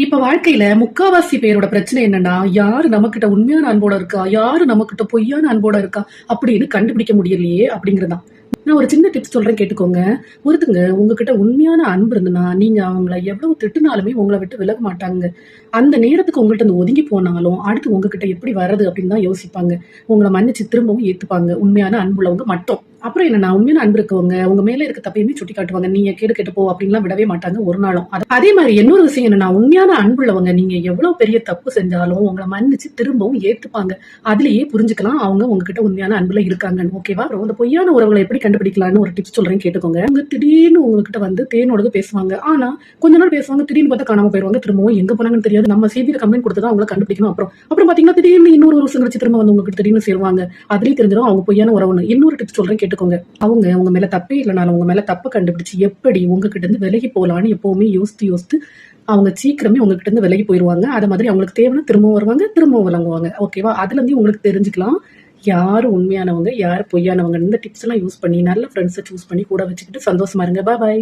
இப்ப வாழ்க்கையில முக்காவாசி பேரோட பிரச்சனை என்னன்னா யாரு நம்மகிட்ட உண்மையான அன்போட இருக்கா? யாரு நம்மகிட்ட பொய்யான அன்போட இருக்கா? அப்படின்னு கண்டுபிடிக்க முடியலையே அப்படிங்கறதான் நான் ஒரு சின்ன டிப்ஸ் சொல்றேன் கேட்டுக்கோங்க. ஒருத்தங்க உங்ககிட்ட உண்மையான அன்பு இருந்ததுன்னா நீங்க அவங்கள எவ்வளவு திட்டுனாலுமே உங்களை விட்டு விலக மாட்டாங்க. அந்த நேரத்துக்கு உங்கள்கிட்ட இருந்து ஒதுங்கி போனாலும் அடுத்து உங்ககிட்ட எப்படி வர்றது அப்படின்னு தான் யோசிப்பாங்க. உங்களை மன்னிச்சு திரும்பவும் ஏத்துப்பாங்க. உண்மையான அன்புள்ளவங்க மட்டும். அப்புறம் என்னன்னா உண்மையான அன்பு இருக்கவங்க உங்க மேல இருக்க தப்பையுமே சுட்டி காட்டுவாங்க. நீங்க கேடு கெட்டு போ அப்படின்லாம் விடவே மாட்டாங்க ஒரு நாளும். அதே மாதிரி இன்னொரு விஷயம் என்ன நான் உண்மையான அன்புள்ளவங்க. நீங்க எவ்வளவு பெரிய தப்பு செஞ்சாலும் உங்களை மன்னிச்சு திரும்பவும் ஏத்துப்பாங்க. அதுலயே புரிஞ்சுக்கலாம் அவங்க உங்ககிட்ட உண்மையான அன்புல இருக்காங்கன்னு. ஓகேவா அப்புறம் பொய்யான உறவுகளை எப்படி கண்டுபிடிக்கலாம்னு ஒரு டிப்ஸ் சொல்றேன் கேட்டுக்கோங்க. அவங்க திடீர்னு உங்ககிட்ட வந்து தேனோடது பேசுவாங்க. ஆனா கொஞ்ச நாள் பேசுவாங்க திடீர்னு பார்த்தா காணாம போயிருவாங்க. திரும்பவும் எங்க போனாங்கன்னு தெரியாது. நம்ம செய்தியில கம்ப்ளைண்ட் கொடுத்தா அவங்கள கண்டுபிடிக்கணும் அப்புறம். அப்புறம் பாத்தீங்கன்னா திடீர்னு இன்னொரு ஒரு வருஷம் கழிச்சு திரும்ப வந்து உங்ககிட்ட திடீர்னு சேருவாங்க. அதுலயே தெரிஞ்சிடும் அவங்க பொய்யான உறவுன்னு. இன்னொரு டிப்ஸ் சொல்றேன் பார்த்துக்கோங்க. அவங்க உங்க மேல தப்பே இல்லைனாலும் உங்க மேல தப்பு கண்டுபிடிச்சு எப்படி உங்ககிட்ட இருந்து விலகி போகலான்னு எப்பவுமே யோசித்து யோசித்து அவங்க சீக்கிரமே உங்ககிட்ட இருந்து விலகி போயிருவாங்க. அது மாதிரி அவங்களுக்கு தேவைன்னா திரும்பவும் வருவாங்க திரும்பவும் விளங்குவாங்க ஓகேவா அதுல இருந்து உங்களுக்கு தெரிஞ்சுக்கலாம். யார் உண்மையானவங்க யார் பொய்யானவங்க இந்த டிப்ஸ் எல்லாம் யூஸ் பண்ணி நல்ல ஃப்ரெண்ட்ஸை சூஸ் பண்ணி கூட வச்சுக்கிட்டு சந்தோஷமா இருங்க. பாய்